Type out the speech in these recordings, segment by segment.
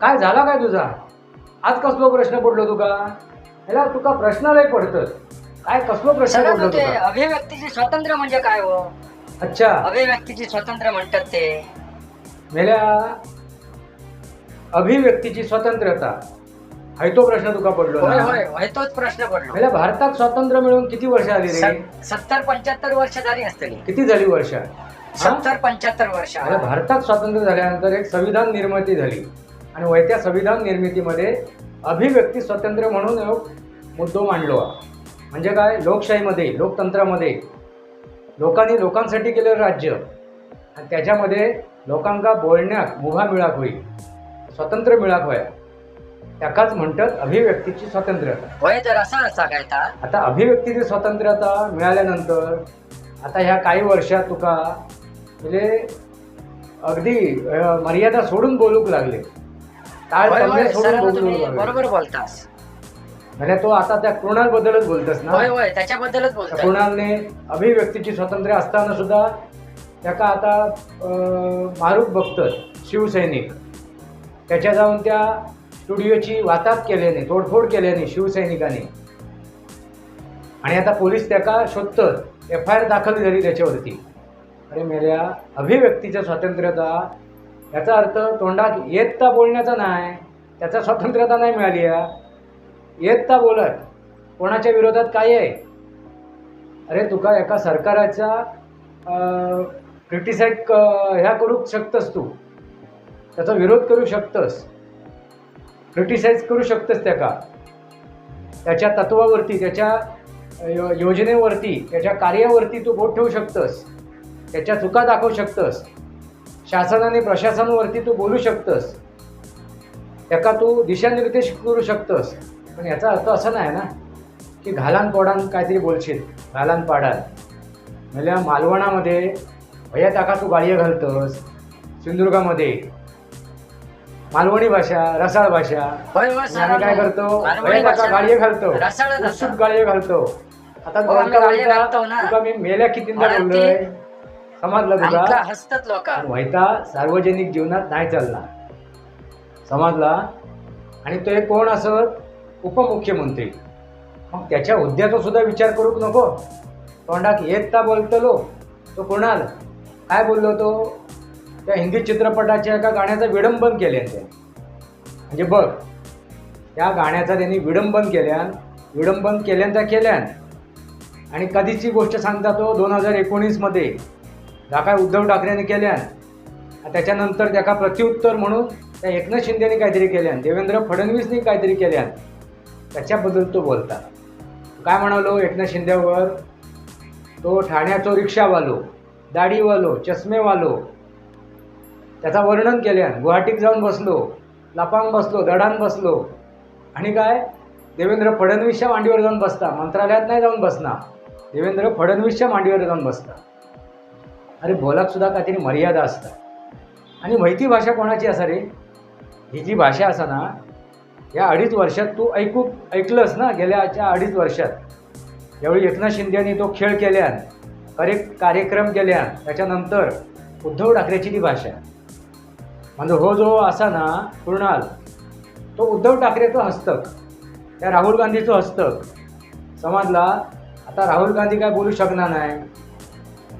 काय झाला? काय तुझा? आज कसलो प्रश्न पडलो तुका? ह्याला तुका प्रश्न लय पडतत काय कसलो प्रश्न सगळं पडलो ते तुका? अभिव्यक्तीचे स्वातंत्र्य म्हणजे काय हो? अच्छा. अभिव्यक्तीचे स्वातंत्र्य म्हणतात ते. मेल्या अभिव्यक्तीची स्वतंत्रता. हाय तो प्रश्न तुका पडलो होय ना? होय होय तोच प्रश्न पडलो. मेल्या भारतात स्वातंत्र्य मिळून किती वर्ष आली रे? सत- सत्तर पंच्याहत्तर वर्ष झाली असतील. किती झाली वर्ष? सत्तर पंच्याहत्तर वर्ष. अरे भारतात स्वातंत्र्य झाल्यानंतर एक संविधान निर्मिती झाली. आणि वय त्या संविधान निर्मितीमध्ये अभिव्यक्ती स्वातंत्र्य म्हणून एक मुद्दो मांडलो. हा. म्हणजे काय? लोकशाहीमध्ये लोकतंत्रामध्ये. लोकांनी लोकांसाठी केलेलं राज्य. आणि त्याच्यामध्ये लोकांका बोलण्याक मुभा मिळाक होई. स्वातंत्र्य मिळाक होया. त्याकाच म्हणतात अभिव्यक्तीची स्वातंत्र्यता होय तर असा असा काय ता? आता अभिव्यक्तीची स्वातंत्र्यता मिळाल्यानंतर आता ह्या काही वर्षात तुका म्हणजे अगदी अं, मर्यादा सोडून बोलूक लागले. टाळ होय, तळमळ होय, सोडून सरांनो बोलू तुम्ही लागले. बरोबर बोलतास. म्हणजे तो आता त्या कृणालबद्दलच बोलतस ना? होय होय त्याच्याबद्दलच त्या बोलतोय कृणालने अभिव्यक्तीची स्वातंत्र्य असताना सुद्धा त्याका आता अं, मारूक बघतात शिवसैनिक. त्याच्या जाऊन त्या स्टुडिओची वाताप केल्याने तोडफोड केल्याने शिवसैनिकांनी. आणि आता पोलीस त्याका शोधतं एफ आय आर दाखल झाली त्याच्यावरती. अरे मेल्या अभिव्यक्तीच्या स्वातंत्र्यता याचा अर्थ तोंडात येतता बोलण्याचा नाही त्याचा स्वातंत्र्यता नाही मिळाली आहे येतता बोलत कोणाच्या विरोधात काय आहे? अरे तुका एका सरकाराचा क्रिटिसाईड ह्या करू शकतस तू. त्याचा विरोध करू शकतस. क्रिटिसाइज करू शकतस त्याका त्याच्या तत्वावरती त्याच्या योजनेवरती त्याच्या कार्यावरती तू बोट ठेवू शकतस. त्याच्या चुका दाखवू शकतस. शासन आणि प्रशासनावरती तू बोलू शकतस. त्याका तू दिशानिर्देश करू शकतस. पण याचा अर्थ असा नाही ना की घालान पोडान काहीतरी बोलशील घालान पाडान. म्हणजे मालवणामध्ये भैया ताका तू गाळ्य घालतस सिंधुदुर्गामध्ये. मालवणी भाषा रसाळ भाषा. होय होय आणि आम्ही काय करतो? मालवणी गाळ्य घालतो. रसाळच उत्सुक घालतो. आता हो, आम्ही तुला गाळ्य घालतो ना. तुका मी मेल्या कितींदा मला ते- बोललोय? समजलं तुला? हसतात लोक. पण व्हायता सार्वजनिक जीवनात नाही चालला. समजला? आणि तो एक कोण असत उपमुख्यमंत्री. मग त्याच्या हुद्द्याचा सुद्धा विचार करूक नको. तोंडाक येतता बोलतलो तो कोणाल? काय बोललो तो? त्या हिंदी चित्रपटाच्या एका गाण्याचं विडंबन केल्यान त्या म्हणजे बघ त्या गाण्याचा त्यांनी विडंबन केल्यान विडंबन केल्यान त्या केल्यान. आणि कधीची गोष्ट सांगता तो दोन हजार एकोणीसमध्ये. काय उद्धव ठाकरेने केल्यान. त्याच्यानंतर त्याका प्रत्युत्तर म्हणून त्या एकनाथ शिंदेने काहीतरी केल्यान देवेंद्र फडणवीसने काहीतरी केल्यान. त्याच्याबद्दल तो बोलता. काय म्हणालो एकनाथ शिंदेवर? तो ठाण्याचो रिक्षावालो दाढीवालो चष्मेवालो त्याचा वर्णन केल्यान गुवाहाटीत जाऊन बसलो लापांग बसलो दडान बसलो. आणि काय? देवेंद्र फडणवीसच्या मांडीवर जाऊन बसता. मंत्रालयात नाही जाऊन बसना देवेंद्र फडणवीसच्या मांडीवर जाऊन बसता. अरे बोलाक सुद्धा काहीतरी मर्यादा असता आणि माहिती भाषा कोणाची असा रे? ही जी भाषा असा ना या अडीच वर्षात तू ऐकू ऐकलंस ना गेल्याच्या अडीच वर्षात. यावेळी एकनाथ शिंदेनी तो खेळ केल्यान कार्य कार्यक्रम केल्यान त्याच्यानंतर उद्धव ठाकरेची ती भाषा. म्हणजे हो जो असा ना कृणाल तो उद्धव ठाकरेचं हस्तक. त्या राहुल गांधीचं हस्तक. समजला? आता राहुल गांधी काय बोलू शकणार नाही.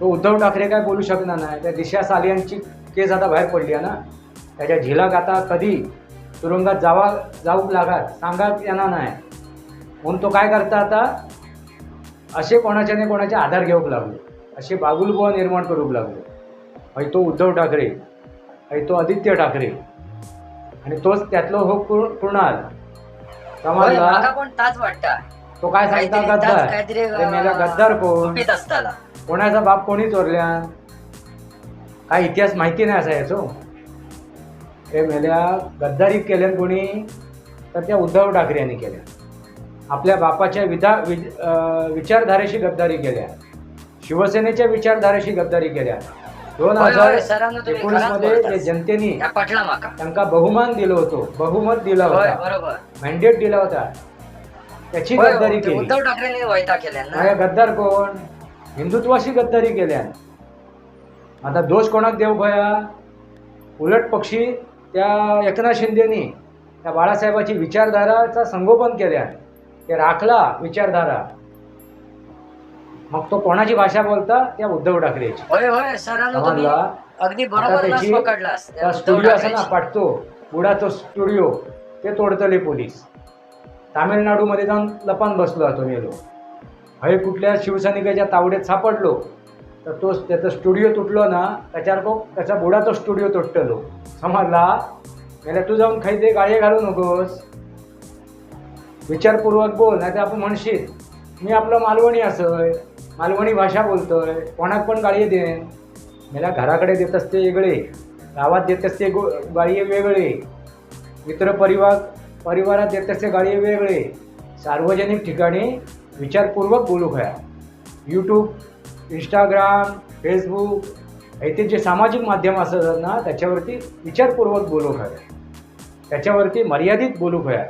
तो उद्धव ठाकरे काय बोलू शकणार नाही. त्या दिशा सालियांची केस आता बाहेर पडली आहे ना. त्याच्या झिलाक आता कधी तुरुंगात जावा जाऊक लागात सांगाक येणार नाही. म्हणून तो काय करता आता? असे कोणाच्याने कोणाचे आधार घेऊक लागलो. असे बागुलबुवा निर्माण करूक लागलो. हय तो उद्धव ठाकरे. हय तो आदित्य ठाकरे. आणि तोच त्यातलो हो कृणाल. होय, समजला माका पण ताच वाटता? तो काय सांगता काहीतरी गद्दार? काहीतरी अरे मेला गद्दार कोण? गुपित कोणाचा बाप कोणी चोरल्यान काय इतिहास माहिती नाही असा याचो? हे मेल्या गद्दारी केल्यान कोणी? तर त्या उद्धव ठाकरे यांनी केल्या. आपल्या बापाच्या विधा वि- अं, विचारधारेशी गद्दारी केल्या. शिवसेनेच्या विचारधारेशी गद्दारी केल्या. दोन हजार एकोणीसमध्ये. जे जनतेने या पटला माका त्यांना बहुमान दिलं होतं. बहुमत दिला होता. बरोबर. मॅन्डेट दिला होता. त्याची गद्दारी केली. उद्धव ठाकरेंनी वैता केल्या गद्दार कोण? हिंदुत्वाशी गद्दारी केल्या. आता दोष कोणाक देव भया? उलट पक्षी त्या एकनाथ शिंदेनी त्या बाळासाहेबाची विचारधाराचा संगोपन केल्या. ते राखला विचारधारा. मग तो कोणाची भाषा बोलता? त्या उद्धव ठाकरेची. होय होय सरांनो तुम्ही समजला? अगदी आता बरोबर नस त्याची पकडलास त्या स्टुडिओ असं ना. पाठतो बुडाचं स्टुडिओ ते तोडतले पोलीस. तामिळनाडूमध्ये जाऊन लपान बसलो होतो मेलो हय कुठल्या शिवसैनिकाच्या तावड्यात सापडलो. तर तो त्याचा स्टुडिओ तुटलो ना त्याच्यावर तो त्याचा बुडाचा स्टुडिओ तुटतलो. समजला? गेल्या तू जाऊन खाई ते गाळे घालू नकोस. विचारपूर्वक बोल नाही तर आपण म्हणशील मी आपलं मालवणी असय मालवणी भाषा बोलतोय कोणाक पण गाळी देन. मला घराकडे देत असते वेगळे गावात देत असते गो गाळी वेगळे. मित्र परिवार परिवारात देत असते गाळी वेगळे. सार्वजनिक ठिकाणी विचारपूर्वक बोलू घ्या यूट्यूब इंस्टाग्राम फेसबुक हे जे सामाजिक माध्यम असतात ना त्याच्यावरती विचारपूर्वक बोलू घ्या त्याच्यावरती मर्यादित बोलू घ्या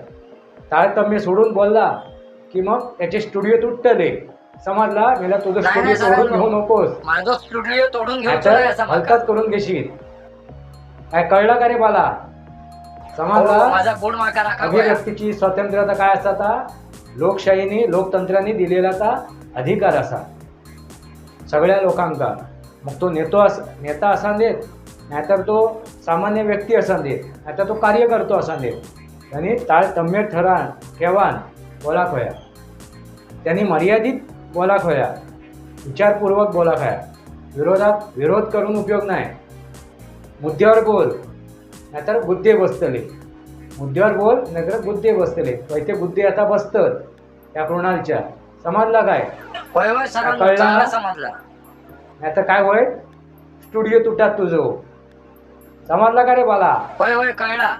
तारतम्य सोडून बोलला की मग त्याचे स्टुडिओ तुटतले. समजला? मला तुझं नाही, स्टुडिओ नाही, तोडून घेऊ नकोस. माझा स्टुडिओ तोडून घेऊन. हलकाच करून घेशील. काय कळलं का रे मला? हो, समजला माझा गुण माका राखा गोया. अभिव्यक्तीची स्वातंत्र्यता काय असा ता? लोकशाहीने लोकतंत्राने दिलेला ता अधिकार असा. सगळ्या लोकांका मग तो नेतो अस नेता असा देत नाहीतर तो सामान्य व्यक्ती असा देत नाहीतर तो कार्यकर्तो असा देत. त्यांनी ताळतम्य ठराण ठेवान खोया. त्यांनी मर्यादित बोला खोया विचारपूर्वक बोला खोया विरोधात विरोध करून उपयोग नाही. मुद्द्यावर बोल. नाहीतर बुद्धे बसतले. मुद्द्यावर बोल नाहीतर बुद्धे बसतले. पैसे बुद्धे आता बसतात. त्या कृणालच्या. समजला काय? कळलं? समजला. नाहीतर काय होय स्टुडिओ तुटात तुझं. समजला का रे बाला होय होय कळला.